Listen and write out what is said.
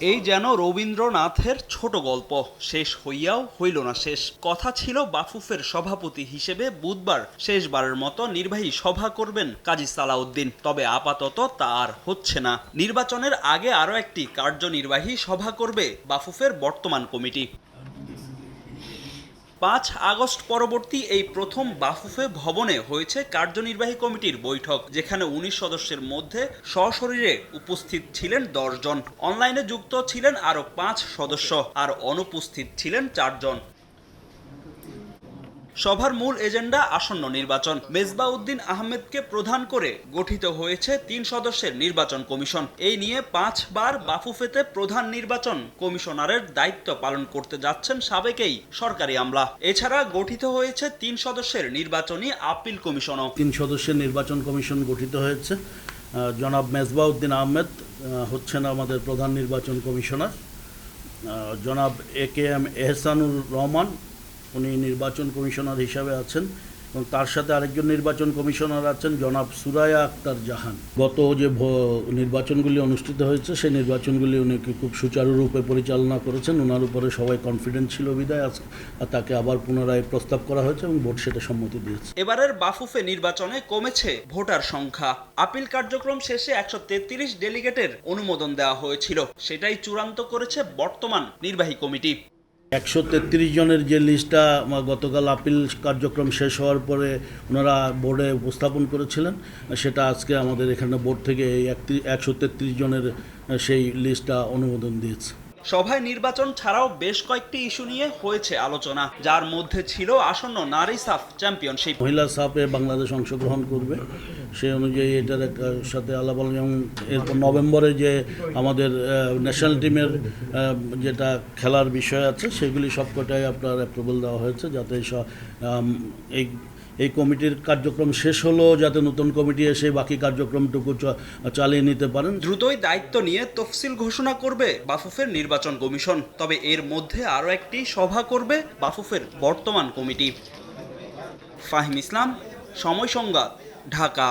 এই যেন রবীন্দ্রনাথের ছোট গল্প। শেষ হইয়াও হইল না শেষ। কথা ছিল বাফুফের সভাপতি হিসেবে বুধবার শেষবারের মতো নির্বাহী সভা করবেন কাজী সালাউদ্দিন। তবে আপাতত তা আর হচ্ছে না। নির্বাচনের আগে আরও একটি কার্যনির্বাহী সভা করবে বাফুফের বর্তমান কমিটি। পাঁচ আগস্ট পরবর্তী এই প্রথম বাফুফে ভবনে হয়েছে কার্যনির্বাহী কমিটির বৈঠক, যেখানে উনিশ সদস্যের মধ্যে সশরীরে উপস্থিত ছিলেন দশজন অনলাইনে যুক্ত ছিলেন আরও পাঁচ সদস্য, আর অনুপস্থিত ছিলেন চারজন। সভার মূল এজেন্ডা আসন্ন নির্বাচন। মেজবাউদ্দিন আহমেদকে প্রধান করে গঠিত হয়েছে তিন সদস্যের নির্বাচন কমিশন। এই নিয়ে পাঁচবার বাফুফেতে প্রধান নির্বাচন কমিশনারের দায়িত্ব পালন করতে যাচ্ছেন সাবেকেই সরকারি আমলা। এছাড়া গঠিত হয়েছে তিন সদস্যের নির্বাচনী আপিল কমিশনও। তিন সদস্যের নির্বাচন কমিশন গঠিত হয়েছে। জনাব মেজবাউদ্দিন আহমেদ হচ্ছেন আমাদের প্রধান নির্বাচন কমিশনার। জনাব A K M Ehsanur Rahman উনি নির্বাচন কমিশনার হিসাবে আছেন এবং তার সাথে আরেকজন নির্বাচন কমিশনার আছেন জনাব সুরায়া আক্তার জাহান। গত যে নির্বাচনগুলি অনুষ্ঠিত হয়েছে, সেই নির্বাচনগুলি উনি খুব সুচারুরূপে পরিচালনা করেছেন ওনার উপরে সবাই কনফিডেন্ট ছিল বিদায় তাকে আবার পুনরায় প্রস্তাব করা হয়েছে এবং ভোট সেটা সম্মতি দিয়েছে। এবারের বাফুফে নির্বাচনে কমেছে ভোটার সংখ্যা। আপিল কার্যক্রম শেষে একশো তেত্রিশ ডেলিগেটের অনুমোদন দেওয়া হয়েছিল। সেটাই চূড়ান্ত করেছে বর্তমান নির্বাহী কমিটি। একশো তেত্রিশ জনের যে লিস্টটা গতকাল আপিল কার্যক্রম শেষ হওয়ার পরে ওনারা বোর্ডে উপস্থাপন করেছিলেন। সেটা আজকে আমাদের এখানে বোর্ড থেকে এই একশো তেত্রিশ জনের সেই লিস্টটা অনুমোদন দিয়েছে। সভায় নির্বাচন ছাড়াও বেশ কয়েকটি ইস্যু নিয়ে হয়েছে আলোচনা, যার মধ্যে ছিল আসন্ন নারী সাফ চ্যাম্পিয়নশিপ। মহিলা সাপে বাংলাদেশ অংশগ্রহণ করবে। সে অনুযায়ী এটার সাথে আলাপ এবং এরপর নভেম্বরে যে আমাদের ন্যাশনাল টিমের যেটা খেলার বিষয় আছে, সেগুলি সবকটাই আপনার অ্যাপ্রুভাল দেওয়া হয়েছে, যাতে এই এই কমিটির কার্যক্রম শেষ হলো, যাতে নতুন কমিটি এসে বাকি কার্যক্রমটুকু চালিয়ে নিতে পারেন। দ্রুতই দায়িত্ব নিয়ে তফসিল ঘোষণা করবে বাফুফের নির্বাচন কমিশন। তবে এর মধ্যে আরও একটি সভা করবে বাফুফের বর্তমান কমিটি। ফাহিম ইসলাম, সময় সংবাদ, ঢাকা।